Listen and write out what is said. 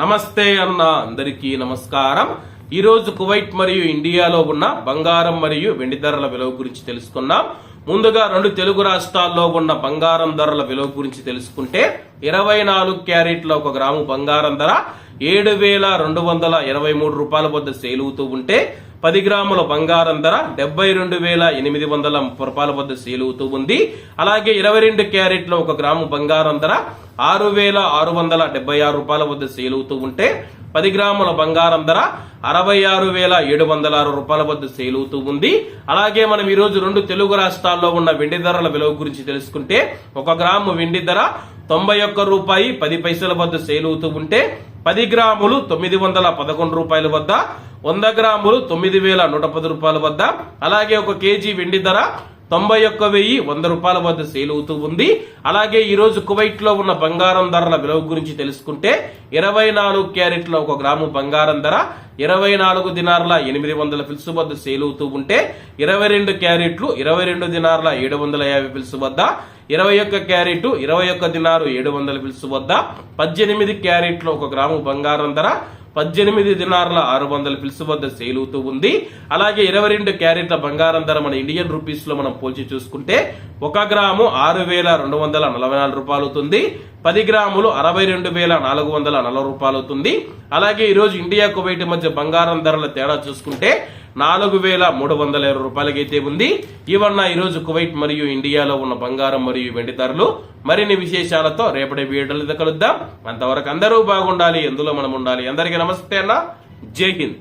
నమస్తే అన్న అందరికీ నమస్కారం. ఈరోజు కువైట్ మరియు ఇండియాలో ఉన్న బంగారం మరియు వెండి ధరల విలువ గురించి తెలుసుకున్నాం ముందుగా రెండు తెలుగు రాష్ట్రాల్లో ఉన్న బంగారం ధరల విలువ గురించి తెలుసుకుంటే ఇరవై నాలుగు క్యారెట్ల ఒక గ్రాము బంగారం ధర ఏడు వేల రెండు వందల ఇరవై మూడు రూపాయల వద్ద సేల్ అవుతూ ఉంటే పది గ్రాముల బంగారం ధర డెబ్బై రెండు వేల ఎనిమిది వందల రూపాయల వద్ద సేల్ అవుతూ ఉంది. అలాగే ఇరవై రెండు క్యారెట్ల ఒక గ్రాము బంగారం ధర ఆరు వేల ఆరు వందల డెబ్బై ఆరు రూపాయల వద్ద సేల్ అవుతూ ఉంటే పది గ్రాముల బంగారం ధర అరవై ఆరు వేల ఏడు వందల ఆరు రూపాయల వద్ద సేల్ అవుతూ ఉంది. అలాగే మనం ఈ రోజు రెండు తెలుగు రాష్ట్రాల్లో ఉన్న వెండి ధరల విలువ గురించి తెలుసుకుంటే ఒక గ్రాము వెండి ధర తొంభై ఒక్క రూపాయి పది పైసల వద్ద సేల్ అవుతూ ఉంటే పది గ్రాములు తొమ్మిది వందల పదకొండు రూపాయల వద్ద వంద గ్రాములు తొమ్మిది వేల నూట పది రూపాయల వద్ద అలాగే ఒక కేజీ వెండి ధర తొంభై ఒక్క వెయ్యి వంద రూపాయల వద్ద సేల్ అవుతూ ఉంది. అలాగే ఈ రోజు కువైట్లో ఉన్న బంగారం ధరల విలువ గురించి తెలుసుకుంటే ఇరవై నాలుగు క్యారెట్ల ఒక గ్రాము బంగారం ధర ఇరవై నాలుగు దినార్ల ఎనిమిది వందల ఫిల్స్ వద్ద సేల్ అవుతూ ఉంటే ఇరవై రెండు క్యారెట్లు ఇరవై రెండు దినార్ల ఏడు వందల యాభై ఫిల్స్ వద్ద ఇరవై ఒక్క క్యారెట్ ఇరవై ఒక్క దినారు ఏడు వందల ఫిల్స్ వద్ద పద్దెనిమిది క్యారెట్లు ఒక గ్రాము బంగారం ధర పద్దెనిమిది దినార్ల ఆరు వందల పిలుసు వద్ద సేల్ అవుతూ ఉంది. అలాగే ఇరవై రెండు క్యారెట్ల బంగారం ధర మన ఇండియన్ రూపీస్లో మనం పోల్చి చూసుకుంటే ఒక గ్రాము ఆరు వేల రెండు వందల నలభై నాలుగు రూపాయలు అవుతుంది. పది గ్రాములు అరవై రెండు వేల నాలుగు వందల నలభై రూపాయలు అవుతుంది. అలాగే ఈరోజు ఇండియా కువైట్ మధ్య బంగారం ధరల తేడా చూసుకుంటే నాలుగు వేల మూడు వందల ఇరవై రూపాయలకైతే ఉంది. ఇవన్న ఈరోజు కువైట్ మరియు ఇండియాలో ఉన్న బంగారం మరియు వెండి ధరలు. మరిన్ని విశేషాలతో రేపటి వీడియోలతో కలుద్దాం. అంతవరకు అందరూ బాగుండాలి ఎందులో మనం ఉండాలి అందరికీ నమస్తే అన్న. జై హింద్.